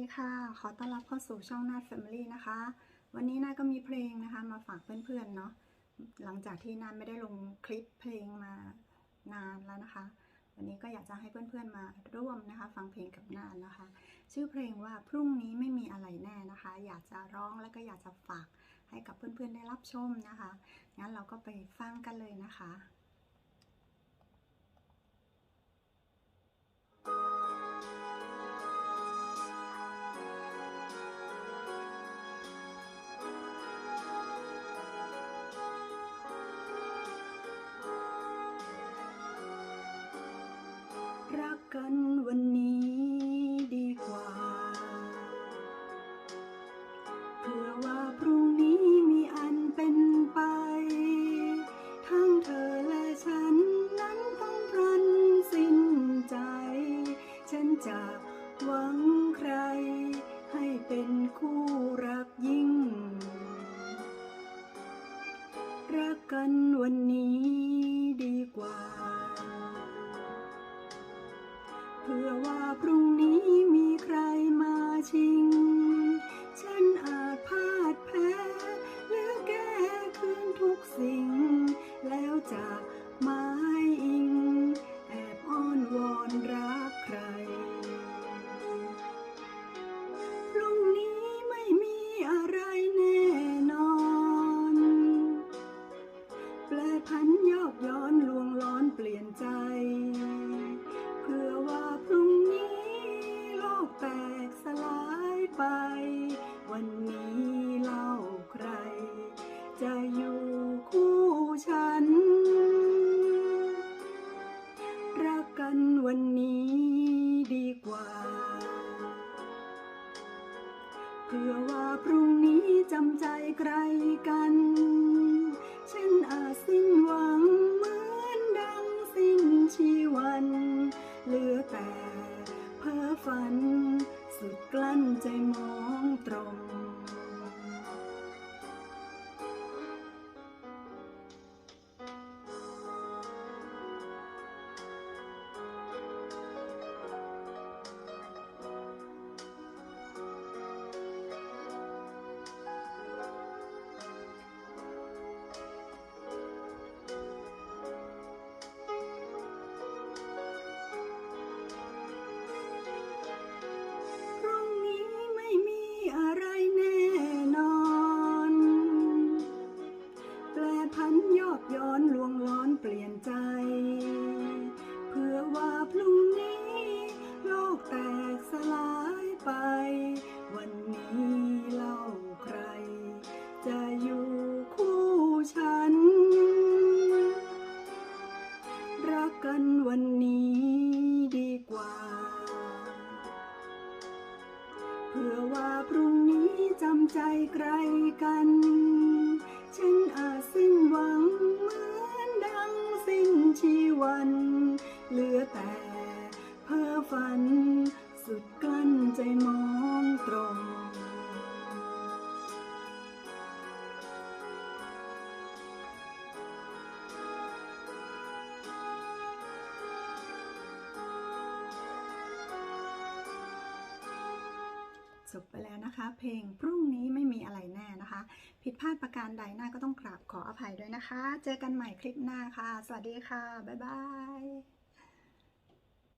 ดีค่ะ ขอต้อนรับเข้าสู่ช่องนาด Family นะคะ วันนี้นาก็มีเพลงนะคะ มาฝากเพื่อนๆเนาะ หลังจากที่นาไม่ได้ลงคลิปเพลงมานานแล้วนะคะ วันนี้ก็อยากจะให้เพื่อนๆมาร่วมนะคะ ฟังเพลงกับนาดนะคะ ชื่อเพลงว่าพรุ่งนี้ไม่มีอะไรแน่นะคะ อยากจะร้องแล้วก็อยากจะฝากให้กับเพื่อนๆได้รับชมนะคะ งั้นเราก็ไปฟังกันเลยนะคะ ฉันจะหวังใคร ให้เป็นคู่รักยิ่ง รักกันวันนี้ดีกว่า เพื่อว่าพรุ่งนี้มีใครมาชิง กันวันนี้ดีกว่า เพื่อว่าพรุ่งนี้จำใจใครกันฉันอาจสิ้นหวังเหมือนดังสิ้นชีวัน เหลือแต่เพ้อฝัน สุดกลั้นใจมอง ใจ เพื่อว่าพรุ่งนี้ โลกแตกสลายไป วันนี้เล่าใคร จะอยู่คู่ฉัน รักกันวันนี้ดีกว่า เพื่อว่าพรุ่งนี้จำใจใครกัน ฝัน สุดกลั้นใจมองตรงจบไปแล้วนะคะ เพลงพรุ่งนี้ไม่มีอะไรแน่นะคะ ผิดพลาดประการใดหน้าก็ต้องกราบขออภัยด้วยนะคะ เจอกันใหม่คลิปหน้าค่ะ สวัสดีค่ะ บ๊ายบาย